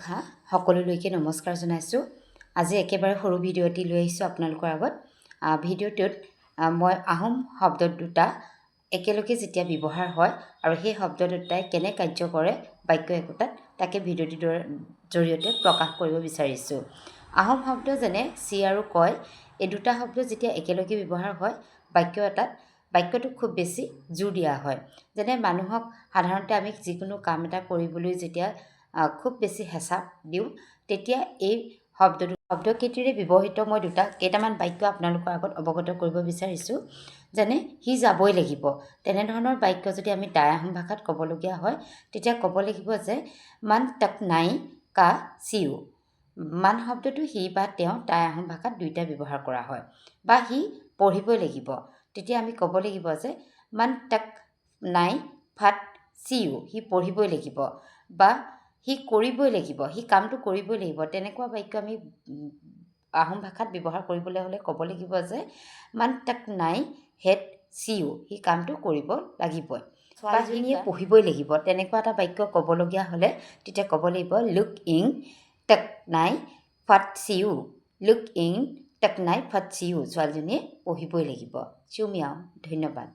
হা সকলোলৈকে নমস্কাৰ জনাইছোঁ। আজি একেবাৰে সৰু ভিডিঅ' এটি লৈ আহিছোঁ আপোনালোকৰ আগত। ভিডিঅ'টোত মই আহোম শব্দ দুটা একেলগে যেতিয়া ব্যৱহাৰ হয় আৰু সেই শব্দ দুটাই কেনে কাৰ্য কৰে বাক্য একোটাত তাকে ভিডিঅ'টিৰ জৰিয়তে প্ৰকাশ কৰিব বিচাৰিছোঁ। আহোম শব্দ যেনে চি আৰু কয় এই দুটা শব্দ যেতিয়া একেলগে ব্যৱহাৰ হয় বাক্য এটাত বাক্যটোক খুব বেছি জোৰ দিয়া হয়। যেনে মানুহক সাধাৰণতে আমি যিকোনো কাম এটা কৰিবলৈ যেতিয়া খুব বেছি হেঁচা দিওঁ। তেতিয়া এই শব্দটো শব্দকেইটিৰে ব্যৱহৃত মই দুটা কেইটামান বাক্য আপোনালোকৰ আগত অৱগত কৰিব বিচাৰিছোঁ। যেনে সি যাবই লাগিব। তেনেধৰণৰ বাক্য যদি আমি টাই আহোম ভাষাত ক'বলগীয়া হয় তেতিয়া ক'ব লাগিব যে মান তক নাই কা চিউ। মান শব্দটো সি বা তেওঁ টাই আহোম ভাষাত দুইটা ব্যৱহাৰ কৰা হয়। বা সি পঢ়িবই লাগিব। তেতিয়া আমি ক'ব লাগিব যে মান তক নাই ফাট চিউ। সি পঢ়িবই লাগিব। বা সি কৰিবই লাগিব সি কামটো কৰিবই লাগিব। তেনেকুৱা বাক্য আমি আহোম ভাষাত ব্যৱহাৰ কৰিবলৈ হ'লে ক'ব লাগিব যে মান তাক নাই হেড চিউ সি কামটো কৰিব লাগিবই। সিয়ে পঢ়িবই লাগিব। তেনেকুৱা এটা বাক্য ক'বলগীয়া হ'লে তেতিয়া ক'ব লাগিব লুক ইং তাক নাই ফাট চিউ লুক ইং তাক নাই ফাট চিউ ছোৱালীজনীয়ে পঢ়িবই লাগিব। চিউমিয়াও ধন্যবাদ।